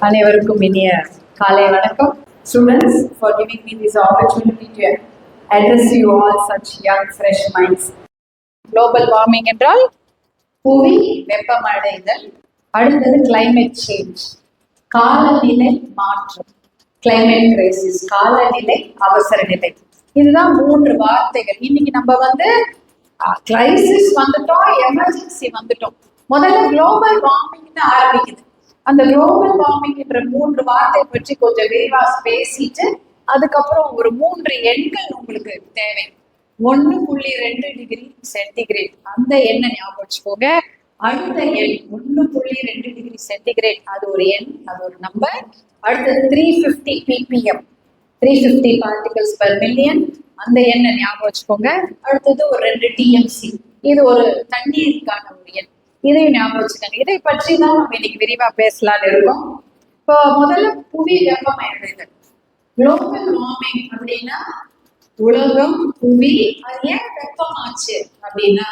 அனைவருக்கும் இனிய காலை வணக்கம். Students for giving me this opportunity to address you all such young fresh minds global warming என்றால் புவி வெப்பமடைதல் அடுத்தது கிளைமேட் சேஞ்ச் காலநிலை மாற்றம். கிளைமேட் கிரைசிஸ் காலநிலை அவசர நிலை. இதுதான் மூன்று வார்த்தைகள். இன்னைக்கு நம்ம வந்து கிரைசிஸ் வந்துட்டோம் எமர்ஜென்சி வந்துட்டோம். முதல்ல குளோபல் வார்மிங்னு ஆரம்பிக்குது. அந்த குளோபல் வார்மிங் என்ற மூன்று வார்த்தை பற்றி கொஞ்சம் விரிவா பேசிட்டு அதுக்கப்புறம் ஒரு மூன்று எண்கள் உங்களுக்கு தேவை. ஒன்னு புள்ளி ரெண்டு டிகிரி சென்டிகிரேட். அந்த எண்ணை ஞாபகம் வச்சுக்கோங்க. அடுத்த எண் ஒன்னு புள்ளி ரெண்டு டிகிரி சென்டிகிரேட் அது ஒரு எண் அது ஒரு நம்பர் அடுத்தது three fifty ppm three fifty particles per million அந்த எண்ணை ஞாபகம் வச்சுக்கோங்க. அடுத்தது ஒரு ரெண்டு டிஎம்சி இது ஒரு தண்ணீருக்கான ஒரு எண். இதையும் ஞாபகம் வச்சுக்கோங்க. இதை பற்றி தான் நம்ம இன்னைக்கு விரிவா பேசலாம்னு இருக்கோம். இப்போ முதல்ல புவி வெப்பமயமாதல் குளோபல் வார்மிங் அப்படின்னா உலகம் புவி அது ஏன் வெப்பமாச்சு அப்படின்னா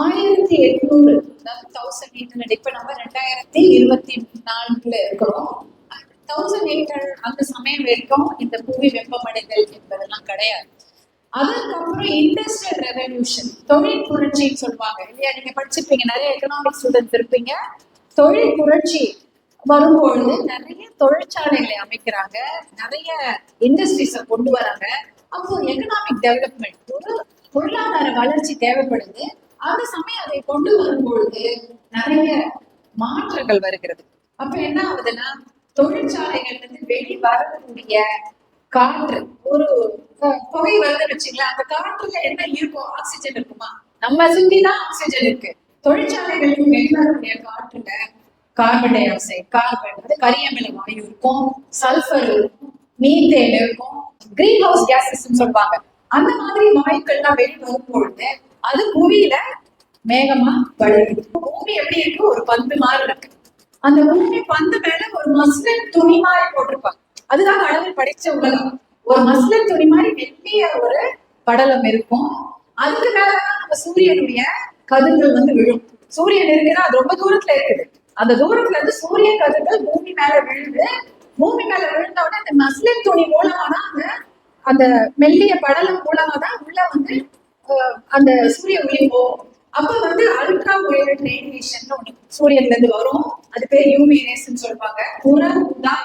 ஆயிரத்தி எட்நூறு அதாவது தௌசண்ட் எயிட் ஹண்ட்ரட் இப்ப நம்ம ரெண்டாயிரத்தி இருபத்தி நான்குல இருக்கிறோம். தௌசண்ட் எயிட் ஹண்ட்ரட் அந்த சமயம் வரைக்கும் இந்த புவி வெப்பமடைதல் என்பதெல்லாம் கிடையாது. அதுக்கப்புறம் இண்டஸ்ட்ரியல் ரெவல்யூஷன் தொழில் புரட்சின்னு சொல்லுவாங்க இல்லையா? நீங்க படிச்சிருப்பீங்க நிறைய எக்கனாமிக் ஸ்டூடெண்ட்ஸ் இருப்பீங்க. தொழில் புரட்சி வரும்பொழுது நிறைய தொழிற்சாலைகளை அமைக்கிறாங்க. நிறைய இண்டஸ்ட்ரீஸை கொண்டு வராங்க. அப்போ எக்கனாமிக் டெவலப்மெண்ட் ஒரு பொருளாதார வளர்ச்சி தேவைப்படுது. அந்த சமயம் அதை கொண்டு வரும்பொழுது நிறைய மாற்றங்கள் வருகிறது. அப்ப என்ன ஆகுதுன்னா தொழிற்சாலைகள்ல இருந்து வெளி வரக்கூடிய காற்று ஒரு புகை வருதுன்னு வச்சுங்களேன் அந்த காற்றுல என்ன இருக்கும் ஆக்சிஜன் இருக்குமா? நம்ம சுத்தி தான் ஆக்சிஜன் இருக்கு. தொழிற்சாலைகளுக்கு வெளிவரக்கூடிய காற்றுல கார்பன் டை ஆக்சைடு கார்பன் அது கரியமில வாயு இருக்கும் சல்ஃபர் இருக்கும் மீத்தேன் இருக்கும் கிரீன் ஹவுஸ் கேசஸ் சொல்லுவாங்க. அந்த மாதிரி வாயுக்கள்லாம் வெளி வரும்பொழுது அது புவியில மேகமா வளருது. பூமி எப்படி இருக்கு ஒரு பந்து மாதிரி இருக்கு. அந்த பூமி பந்து மேல ஒரு மஸ்லின் துணி மாதிரி போட்டிருப்பாங்க. அதுதான் கடவுள் படிச்ச உலகம். ஒரு மஸ்லின் துணி மாதிரி வெட்டிய ஒரு படலம் இருக்கும். அதுக்கு மேலதான் நம்ம சூரியனுடைய கதிர்கள் வந்து விழும். சூரியன் இருக்குன்னா அது ரொம்ப தூரத்துல இருக்குது. அந்த தூரத்துல இருந்து சூரிய கதிர்கள் பூமி மேல விழுந்து பூமி மேல விழுந்த உடனே அந்த மஸ்லின் துணி மூலமா தான் அந்த அந்த மெல்லிய படலம் மூலமா தான் உள்ள வந்து அந்த சூரிய ஒளி அப்ப வந்து அல்ட்ரா வயலட் ரேடியேஷன் ஒன்று சூரியன்ல இருந்து வரும். அது பேர் யூவி ரேஸ்ன்னு சொல்லுவாங்க. புற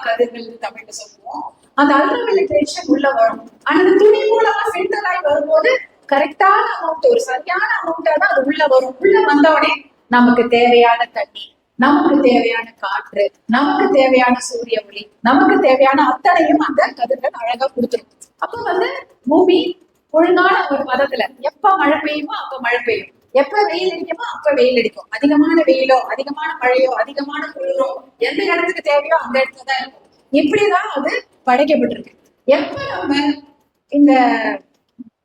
கதிர்கள் தமிழ்ல சொல்லுவோம். அந்த அல்ட்ரா வயலட் ரேடியேஷன் உள்ள வரும். ஆனா அந்த துணி மூலமா ஃபில்டர் ஆகி வரும்போது கரெக்டான அமௌண்ட் ஒரு சரியான அமௌண்டா தான் அது உள்ள வரும். உள்ள வந்தவுடனே நமக்கு தேவையான தண்ணி நமக்கு தேவையான காற்று நமக்கு தேவையான சூரிய ஒளி நமக்கு தேவையான அத்தனையும் அந்த கதிர்கள் அழகா கொடுத்துரும். அப்ப வந்து பூமி ஒழுங்கான ஒரு பதத்துல எப்ப மழை பெய்யுமோ அப்ப மழை பெய்யும். எப்ப வெயில் அடிக்குமோ அப்ப வெயில் அடிக்கும். அதிகமான வெயிலோ அதிகமான மழையோ அதிகமான குளிரோ எந்த இடத்துக்கு தேவையோ அந்த இடத்துல தான் இருக்கும். இப்படிதான் அது படைக்கப்பட்டிருக்கு. எப்ப நம்ம இந்த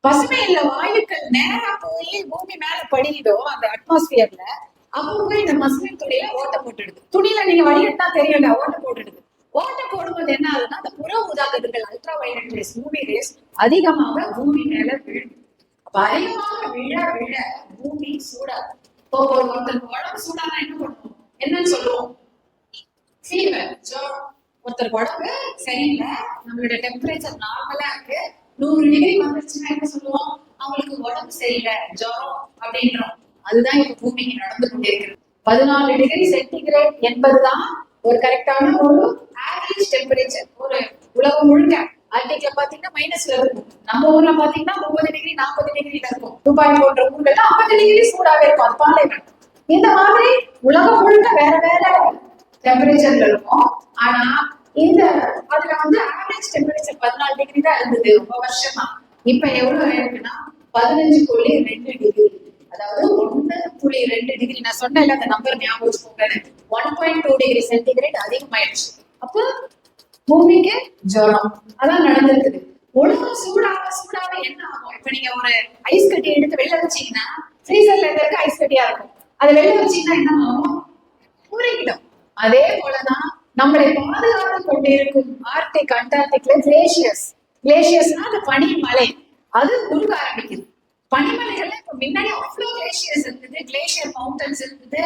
பசுமை வாயுக்கள் நேரா போய் பூமி மேல படியுதோ அந்த அட்மாஸ்பியர்ல அப்போ போய் இந்த மஸ்லின் துணியில ஓட்ட போட்டுடுது. துணியில நீங்க வடிகட்டா தெரியல ஓட்ட போட்டுடுது. ஓட்டை போடும்போது என்ன ஆகுதுன்னா அந்த புற ஊதாகதிர்கள் அல்ட்ரா வைலட் ரேஸ் பூமி ரேஸ் அதிகமாக பூமி மேல விழுது விழ விழ பூமி சூடாது இப்போ ஒரு ஒருத்தருக்கு உடம்பு சூடானா என்ன பண்ணுவோம்? என்னன்னு சொல்லுவோம்? ஃபீவர் ஒருத்தருக்கு உடம்பு சரியில்லை நம்மளோட டெம்பரேச்சர் நார்மலா இருக்கு. நூறு டிகிரி வந்துருச்சுன்னா என்ன சொல்லுவோம்? அவங்களுக்கு உடம்பு சரியில்லை ஜுரம் அப்படின்றோம். அதுதான் இப்ப பூமிக்கு நடந்து கொண்டிருக்கிறது பதினாலு டிகிரி சென்டிகிரேட் என்பதுதான் ஒரு கரெக்டான ஒரு ஆவரேஜ் டெம்பரேச்சர் ஒரு உலகம் முழுக்க ஆர்டிக்ல பாத்தீங்கன்னா மைனஸ்ல இருக்கும். நம்ம ஊர்ல பாத்தீங்கன்னா முப்பது டிகிரி நாற்பது டிகிரில இருக்கும். துபாய் போன்ற ஊர்கள்ல ஐம்பது டிகிரி சூடாவே இருக்கும். அது பாலைவனம் இந்த மாதிரி உலகம் முழுக்க வேற வேற டெம்பரேச்சர்ல இருக்கும். ஆனா இந்த அதுல வந்து ஆவரேஜ் டெம்பரேச்சர் பதினாலு டிகிரி தான் இருந்தது. ரொம்ப வருஷமா. இப்ப எவ்வளவு இருக்குன்னா பதினஞ்சு புள்ளி ரெண்டு டிகிரி அதாவது ஒண்ணு புள்ளி ரெண்டு டிகிரி நான் சொன்னேன்ல அந்த நம்பர் ஞாபகம் வச்சுக்கோங்க one point two degree centigrade அதிகமாயிடுச்சு. அப்போ பூமிக்கு ஜுரம் அதான் நடந்திருக்குது. உலகம் சூடாக சூடாக என்ன ஆகும்? இப்ப நீங்க ஒரு ஐஸ் கட்டி எடுத்து வெளில வச்சீங்கன்னா ஃப்ரீசர்ல இருக்க ஐஸ் கட்டியா இருக்கும். அதை வெளில வச்சீங்கன்னா என்ன ஆகும்? கூறிக்கிடும் அதே போலதான் நம்மளை பாதுகாத்து கொண்டிருக்கும் ஆர்டிக் அண்டார்டிக்ல கிளேசியர்ஸ் கிளேசியர்ஸ்னா அந்த பனிமலை. அது உருக ஆரம்பிக்குது. பனிமலைகள்ல இப்ப முன்னாடி அவ்வளவு கிளேஷியர்ஸ் இருந்தது கிளேஷியர் மவுண்டன்ஸ் இருந்தது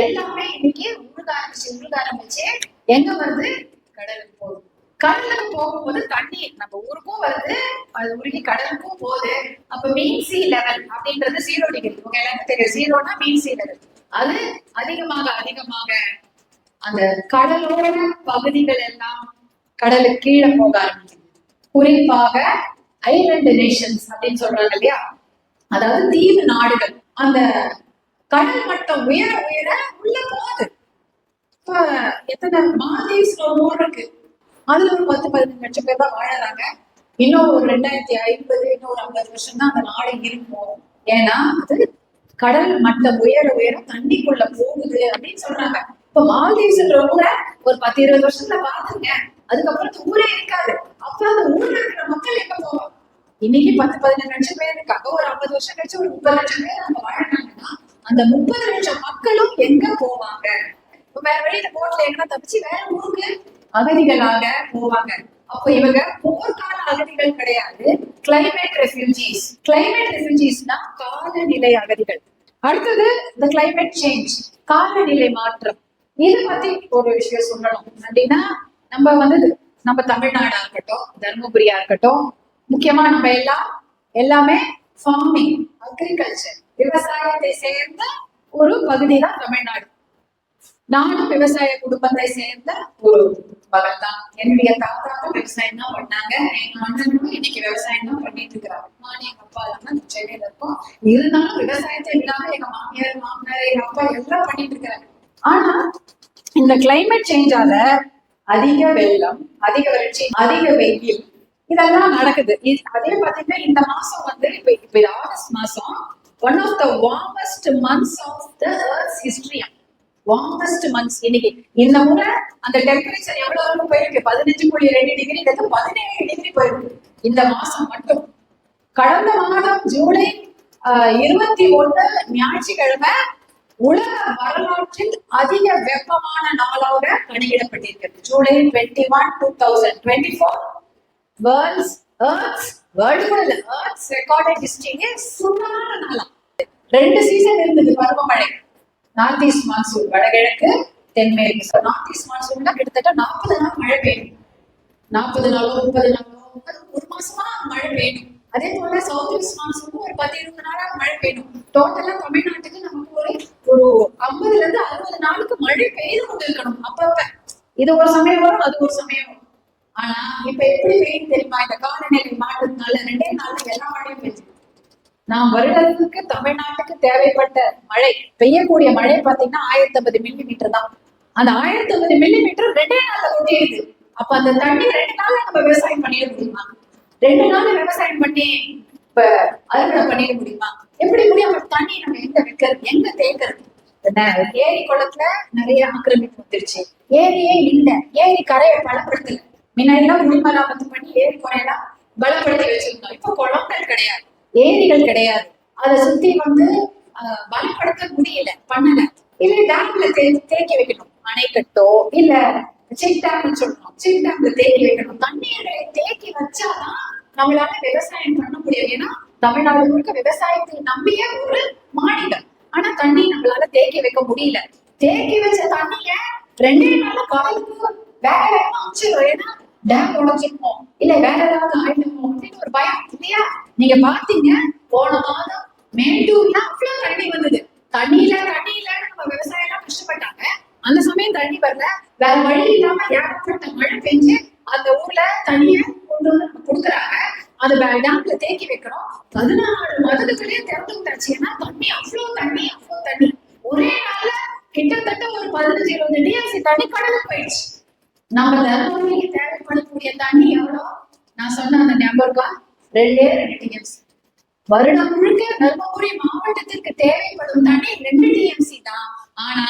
எல்லாமே இன்னைக்கு உருக ஆரம்பிச்சு உருக ஆரம்பிச்சு எங்க வருது? கடலுக்கு போகுது. கடலுக்கு போகும்போது தண்ணி நம்ம ஊருக்கும் வருது. அது உருகி கடலுக்கும் போகுது. அப்ப மீன் சி லெவல் அப்படின்றது ஜீரோ டிகிரி உங்க எல்லாருக்கும் தெரியும். ஜீரோனா மீன் சி லெவல் அது அதிகமாக அதிகமாக அந்த கடலோர பகுதிகள் எல்லாம் கடலுக்கு கீழே போக ஆரம்பிக்கும் குறிப்பாக ஐலண்ட் நேஷன்ஸ் அப்படின்னு சொல்றாங்க இல்லையா? அதாவது தீவு நாடுகள். அந்த கடல் மட்டம் உயர உயர உள்ள போகுது. இப்ப எத்தனை மாதேவ்ஸ் ஒரு ஊர் இருக்கு? அதுல ஒரு பத்து பதினஞ்சு லட்சம் பேர் தான் வாழறாங்க. இன்னும் ஒரு ரெண்டாயிரத்தி ஐம்பது இன்னும் ஒரு ஐம்பது வருஷம் தான் அந்த நாடு இருக்கும். ஏன்னா அது கடல் மட்டம் உயர உயர தண்ணிக்குள்ள போகுது அப்படின்னு சொல்றாங்க. இப்ப மால்தீவ்ஸ்ன்ற ஊரை ஒரு பத்து இருபது வருஷத்துல பாத்துங்க அதுக்கப்புறம் ஊரே இருக்காது அப்ப அந்த ஊர்ல இருக்கிற மக்கள் எங்க போவாங்க இன்னைக்கு பத்து பதினஞ்சு லட்சம் பேர் இருக்காங்க. ஒரு ஐம்பது வருஷம் கழிச்சு ஒரு முப்பது லட்சம் பேர் நம்ம வாழ்றாங்கன்னா அந்த முப்பது லட்சம் மக்களும் எங்க போவாங்க? இப்ப வேற வெளியில போட்ல எங்கன்னா தப்பிச்சு வேற ஊருக்கு அகதிகளாக போவாங்க. அப்போ இவங்க போர்க்கால அகதிகள் கிடையாது. கிளைமேட் ரெஃப்யூஜிஸ் கிளைமேட் ரெஃப்யூஜிஸ்னா காலநிலை அகதிகள். அடுத்தது இந்த கிளைமேட் சேஞ்ச் காலநிலை மாற்றம். இது பத்தி ஒரு விஷயம் சொல்லணும். அப்படின்னா நம்ம வந்து நம்ம தமிழ்நாடா இருக்கட்டும் தருமபுரியா இருக்கட்டும் முக்கியமா நம்ம எல்லாம் எல்லாமே ஃபார்மிங் அக்ரிகல்ச்சர் விவசாயத்தை சேர்ந்த ஒரு பகுதி தான் தமிழ்நாடு. நானும் விவசாய குடும்பத்தை சேர்ந்த ஒரு மகள் தான் என்னுடைய தாத்தாவும் விவசாயம் தான் பண்ணாங்க. எங்க அண்ணனும் இன்னைக்கு விவசாயம் தான் பண்ணிட்டு இருக்கிறாங்க நானும் எங்க அப்பா எல்லாம் சென்னையில இருக்கோம் இருந்தாலும் விவசாயத்தை இல்லாம எங்க மாமியார் மாமனார் எங்க அப்பா எல்லாம் பண்ணிட்டு இருக்கிறாங்க ஆனா இந்த கிளைமேட் சேஞ்சால அதிக வெள்ளம் அதிக வறட்சி அதிக வெயில் இதெல்லாம் நடக்குது. அதே பாத்தீங்கன்னா இந்த மாசம் வந்து இப்ப இப்ப ஆகஸ்ட் மாசம் one of the warmest months of the earth's ஹிஸ்டரியா warmest months இன்னைக்கு. இந்த முறை அந்த டெம்பரேச்சர் எவ்வளவு வரைக்கும் போயிருக்கு? பதினஞ்சு புள்ளி ரெண்டு டிகிரி இல்ல பதினேழு டிகிரி போயிருக்கு. இந்த மாசம் மட்டும். கடந்த மாதம் ஜூலை இருபத்தி ஒண்ணு ஞாயிற்றுக்கிழமை உலக வரலாற்றில் அதிக வெப்பமான நாளாக கணக்கிடப்பட்டிருக்கிறது July twenty one two thousand twenty four world's earth's world கூட இல்ல எர்த்ஸ் ரெக்கார்டட் ஹிஸ்டரியே சுமாரான நாளா ரெண்டு சீசன் இருந்தது பருவமழை. நார்த் ஈஸ்ட் மான்சூன் வடகிழக்கு தென்மேற்கு நார்த் ஈஸ்ட் மான்சூன்ல கிட்டத்தட்ட நாற்பது நாள் மழை பெய்யும். நாற்பது நாளோ முப்பது நாளோ முப்பது ஒரு மாசமா மழை பெய்யும். அதே போல சவுத் ஈஸ்ட் மான்சூன் ஒரு பத்து இருபது நாளா மழை பெய்யும். டோட்டலா தமிழ்நாட்டுக்கு நமக்கு ஒரு ஒரு ஐம்பதுல இருந்து அறுபது நாளுக்கு மழை பெய்து கொண்டு இருக்கணும் அப்பப்ப. இது ஒரு சமயம் வரும் அது ஒரு சமயம் வரும். ஆனா இப்ப எப்படி பெய்யும் தெரியுமா? இந்த காலநிலை மாற்றத்தினால ரெண்டே நாள் எல்லா மழையும் பெய்யுது நாம் வருடத்துக்கு தமிழ்நாட்டுக்கு தேவைப்பட்ட மழை பெய்யக்கூடிய மழை பாத்தீங்கன்னா ஆயிரத்தி ஐம்பது மில்லி மீட்டர் தான். அந்த ஆயிரத்தி ஐம்பது மில்லி மீட்டர் ரெண்டே நாள்ல கொட்டிடுது அப்ப அந்த தண்ணி ரெண்டு நாள்ல நம்ம விவசாயம் பண்ணிட முடியுமா? ரெண்டு நாள்ல விவசாயம் பண்ணி இப்ப அறுவடை பண்ணிட முடியுமா? எப்படி முடியும்? தண்ணி நம்ம எங்க வைக்கிறது? எங்க தேக்கிறது ஏரி குளத்துல நிறைய ஆக்கிரமிப்பு வந்துருச்சு. ஏரியே இல்ல. ஏரி கரையை பலப்படுத்தல. முன்னாடிலாம் குடிமராமத்து பண்ணி ஏரி குறையெல்லாம் பலப்படுத்தி வச்சிருந்தோம். இப்ப குளங்கள் கிடையாது. ஏரிகள் கிடையாது. அதை சுத்தி வந்து பலப்படுத்த முடியல பண்ணல. இல்ல டேம்ல தேக்கி வைக்கணும். அணைக்கட்டோ இல்ல செக் டேம்னு சொல்லணும் செக் டேம்ல தேக்கி வைக்கணும். தண்ணீரை தேக்கி வச்சாதான் நம்மளால விவசாயம் பண்ண முடியும். ஏன்னா தமிழ்நாடு முழுக்க விவசாயத்தை நம்பிய ஒரு மாநிலம். ஆனா தண்ணி நம்மளால தேக்கி வைக்க முடியல. தேக்கி வச்ச தண்ணிய ரெண்டே நாள் கடலுக்கு வேற வேற அமைச்சிடும் ஏன்னா டேம் உடஞ்சிருப்போம் இல்ல வேற ஏதாவது ஆயிடுமோ? அப்படின்னு ஒரு பயம். இல்லையா? நீங்க பாத்தீங்க போன மாதம் மேட்டூர்ல அவ்வளவு தண்ணி வந்தது. தண்ணியில தண்ணியில நம்ம விவசாயம் எல்லாம் கஷ்டப்பட்டாங்க. அந்த சமயம் தண்ணி வரல. வேற வழி இல்லாம ஏகப்பட்ட மழை பெஞ்சு அந்த ஊர்ல தண்ணிய கொண்டு வந்து நம்ம கொடுக்குறாங்க. அது டேம்ல தேக்கி வைக்கிறோம் பதினாறு மதத்துக்குள்ளேயே திறந்து விட்டாச்சு. ஏன்னா தண்ணி அவ்வளவு தண்ணி அவ்வளவு தண்ணி. ஒரே நாள்ல கிட்டத்தட்ட ஒரு பதினஞ்சு இருபது டிஎம்சி தண்ணி கடலுக்கு போயிடுச்சு. நம்ம தர்மபுரிக்கு தேவைப்படக்கூடிய தண்ணி எவ்வளோ? நான் சொன்ன அந்த ஞாபகம் ரெண்டே ரெண்டு டிஎம்சி வருடம் முழுக்க தர்மபுரி மாவட்டத்திற்கு தேவைப்படும் தண்ணி ரெண்டு டிஎம்சி தான். ஆனா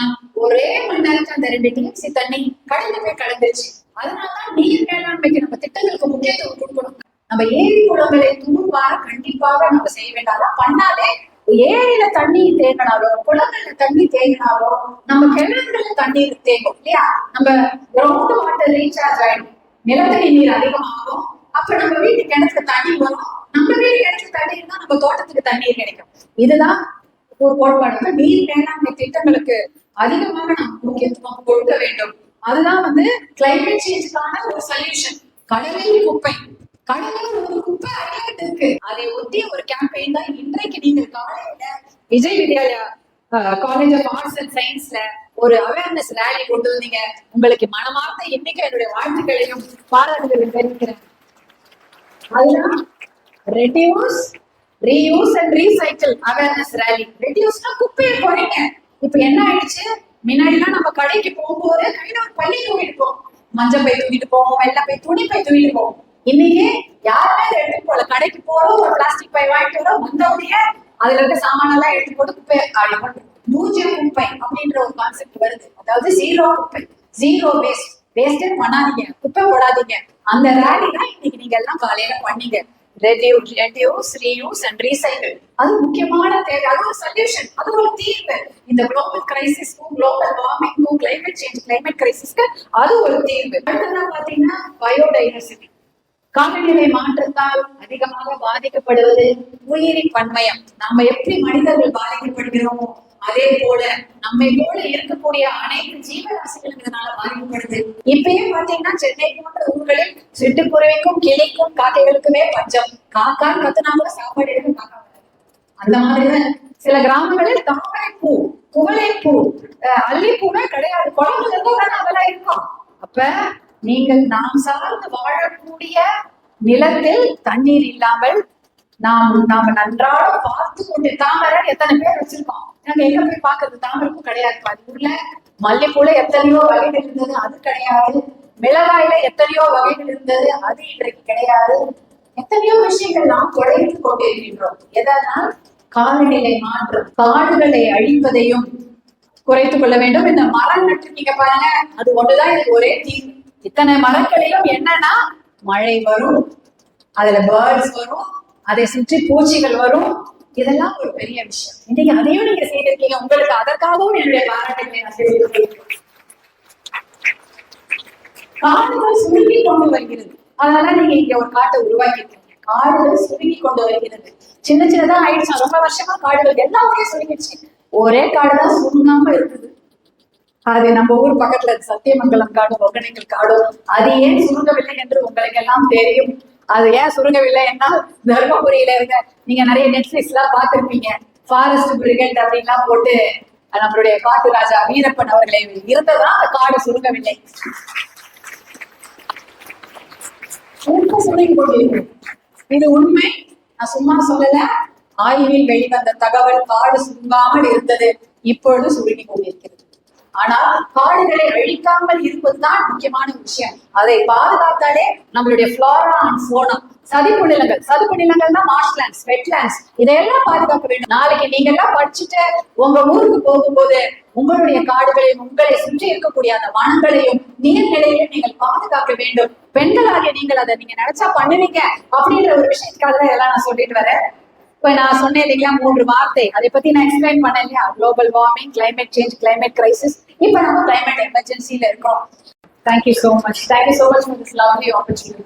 ஒரே மணி நேரத்துல அந்த ரெண்டு டிஎம்சி தண்ணி கடந்து போய் கலந்துருச்சு. அதனாலதான் நீர் மேலாண்மைக்கு நம்ம திட்டங்களுக்கு முக்கியத்துவம் கொடுக்கணும். நம்ம ஏரி குளங்களை தூர்வார கண்டிப்பாக நம்ம செய்ய வேண்டாம். பண்ணாலே ஏரியில தண்ணி தேங்கினாலோ குளங்கள்ல தண்ணி தேங்கினாலோ நம்ம கிணறுல தண்ணீர் தேங்கும் இல்லையா? நம்ம கிரவுண்ட் வாட்டர் ரீசார்ஜ் ஆயிடும். நிலத்தடி நீர் அதிகமாகும். அப்ப நம்ம வீட்டு கிணத்துக்கு தண்ணி வரும். நம்ம வீட்டு கிணத்துக்கு தண்ணி இருந்தா நம்ம தோட்டத்துக்கு தண்ணீர் கிடைக்கும். இதுதான் ஒரு கோட்பாடு. நீர் மேலாண்மை திட்டங்களுக்கு அதிகமாக நாம் முக்கியத்துவம் கொடுக்க வேண்டும். அதுதான் வந்து கிளைமேட் சேஞ்சுக்கான ஒரு சொல்யூஷன் கடலில் குப்பை. கடலில் ஒரு குப்பை அடிக்கட்டு இருக்கு. அதை ஒட்டிய ஒரு கேம்பெயின் தான் இன்றைக்கு நீங்கள் காலையில Vijay Vidyalaya college of arts and சயின்ஸ்ல ஒரு அவேர்னஸ் ரேலி கொண்டு வந்தீங்க. உங்களுக்கு மனமார்ந்த இன்னைக்கு என்னுடைய வாழ்த்துக்களையும் பாராட்டுகளையும் தெரிவிக்கிறேன். அதுதான் reduce reuse and recycle awareness rally ரெடியூஸ்னா குப்பையை குறைங்க. இப்ப என்ன ஆயிடுச்சு? முன்னாடிலாம் நம்ம கடைக்கு போகும்போது கையில ஒரு பள்ளி தூக்கிட்டு போவோம். மஞ்சள் பை தூக்கிட்டு போவோம் வெள்ளை பை துணி பை தூக்கிட்டு போவோம். இன்னைக்கு யாருமே அதை எடுத்து போல கடைக்கு போறோம் ஒரு பிளாஸ்டிக் பை வாங்கிட்டு வரோம் வந்தவுடைய அதுல இருக்க சாமானெல்லாம் எடுத்து போட்டு குப்பை அப்படி பூஜ்ஜிய குப்பை அப்படின்ற ஒரு கான்செப்ட் வருது. அதாவது ஜீரோ குப்பை. ஜீரோ வேஸ்ட் வேஸ்டே பண்ணாதீங்க. குப்பை போடாதீங்க. அந்த ரேலி தான் இன்னைக்கு நீங்க எல்லாம் காலையில பண்ணீங்க. Reduce reduce reuse and recycle அது முக்கியமான தேவை. அது ஒரு சொல்யூஷன் அது ஒரு தீர்வு. இந்த குளோபல் கிரைசிஸ்க்கும் குளோபல் வார்மிங்க்கும் கிளைமேட் சேஞ்ச் கிளைமேட் கிரைசிஸ்க்கு அது ஒரு தீர்வு. அடுத்ததான் பாத்தீங்கன்னா பயோடைவர்சிட்டி காலநிலை மாற்றத்தால் அதிகமாக பாதிக்கப்படுவது உயிரின் பன்மயம். நம்ம எப்படி மனிதர்கள் பாதிக்கப்படுகிறோமோ அதே போல நம்மை போல இருக்கக்கூடிய அனைத்து ஜீவராசிகளும் இதனால பாதிக்கப்படுது. இப்பயே பாத்தீங்கன்னா சென்னை போன்ற ஊர்களில் சிட்டுக்குருவிக்கும் கிளிக்கும் காக்கைகளுக்குமே பஞ்சம். காக்கா கத்துனா கூட சாப்பாடு எடுக்க காக்கா அந்த மாதிரிதான் சில கிராமங்களில் தாமரைப்பூ குவளைப்பூ அஹ் அல்லிப்பூவே கிடையாது. குழம்புல இருந்தா தானே அதெல்லாம் இருக்கும். அப்ப நீங்கள் நாம் சார்ந்து வாழக்கூடிய நிலத்தில் தண்ணீர் இல்லாமல் நாம் நாம நன்றாக பார்த்து கொண்டு தாமரை எத்தனை பேர் வச்சிருக்கோம்? நாங்க எங்க போய் பாக்குறது தாமரைப்பூ கிடையாது. அது ஊர்ல மல்லிப்பூல எத்தனையோ வகைகள் இருந்தது. அது கிடையாது. மிளகாயில எத்தனையோ வகைகள் இருந்தது. அது இன்றைக்கு கிடையாது. எத்தனையோ விஷயங்கள் நாம் தொலைத்து கொண்டிருக்கின்றோம். எதனால்? காலநிலை மாற்றம் காடுகளை அழிப்பதையும் குறைத்துக் கொள்ள வேண்டும். இந்த மரம் நட்டுருக்கீங்க பாருங்க. அது ஒண்ணுதான் இது ஒரே தீர்வு இத்தனை மரங்களிலும் என்னன்னா மழை வரும் அதுல பேர்ட்ஸ் வரும் அதை சுற்றி பூச்சிகள் வரும். இதெல்லாம் ஒரு பெரிய விஷயம். இன்னைக்கு அதையும் நீங்க செய்திருக்கீங்க. உங்களுக்கு அதற்காகவும் என்னுடைய பாராட்டுகளை நான் தெரிவித்துக் காடுகள் சுருங்கி கொண்டு வருகிறது. அதனால நீங்க இங்க ஒரு காட்டை உருவாக்கிருக்கீங்க காடுகள் சுருங்கி கொண்டு வருகிறது. சின்ன சின்னதா ஆயிடுச்சு. ரொம்ப வருஷமா காடுகள் எல்லாமே சுருங்கிடுச்சு. ஒரே காடுதான் சுருங்காம இருக்குது. அது நம்ம ஊர் பக்கத்துல சத்தியமங்கலம் காடும் ஒகனைக்கல் காடும் அது ஏன் சுருங்கவில்லை என்று உங்களுக்கு எல்லாம் தெரியும்? அது ஏன் சுருங்கவில்லை என்றால் தர்மபுரியில இருக்க நீங்க நிறைய நெட்ஃபிளிக்ஸ் எல்லாம் பார்த்திருப்பீங்க. ஃபாரஸ்ட் பிரிகேட் அப்படின்லாம் போட்டு நம்மளுடைய காட்டு ராஜா வீரப்பன் அவர்களை இருந்ததா அந்த காடு சுருங்கவில்லை? சுருங்கி இது உண்மை. நான் சும்மா சொல்லல. ஆய்வில் வெளிவந்த தகவல் காடு சுருங்காமல் இருந்தது. இப்பொழுது சுருங்கி கொண்டிருக்கிறது ஆனால் காடுகளை அழிக்காமல் இருப்பதுதான் முக்கியமான விஷயம். அதை பாதுகாத்தாலே நம்மளுடைய ஃப்ளோரா அண்ட் ஃபோனா சதுப்பு நிலங்கள் சதுப்பு நிலங்கள் தான் மார்ஷ்லேண்ட்ஸ் வெட்லேண்ட்ஸ் இதையெல்லாம் பாதுகாக்க வேண்டும். நாளைக்கு நீங்க எல்லாம் படிச்சுட்டு உங்க ஊருக்கு போகும்போது உங்களுடைய காடுகளையும் உங்களை சுற்றி இருக்கக்கூடிய அந்த வனங்களையும் நீர்நிலையையும் நீங்கள் பாதுகாக்க வேண்டும். பெண்களாகிய நீங்கள் அதை நீங்க நினைச்சா பண்ணுவீங்க அப்படின்ற ஒரு விஷயத்துக்காக தான் இதெல்லாம் நான் சொல்லிட்டு வரேன். இப்ப நான் சொன்னேன் இல்லையா மூன்று வார்த்தை. அதை பத்தி நான் எக்ஸ்பிளைன் பண்ணேன் இல்லையா? Global warming climate change climate crisis இப்ப நம்ம கிளைமேட் எமர்ஜென்சில இருக்கோம் thank you so much thank you so much for this lovely opportunity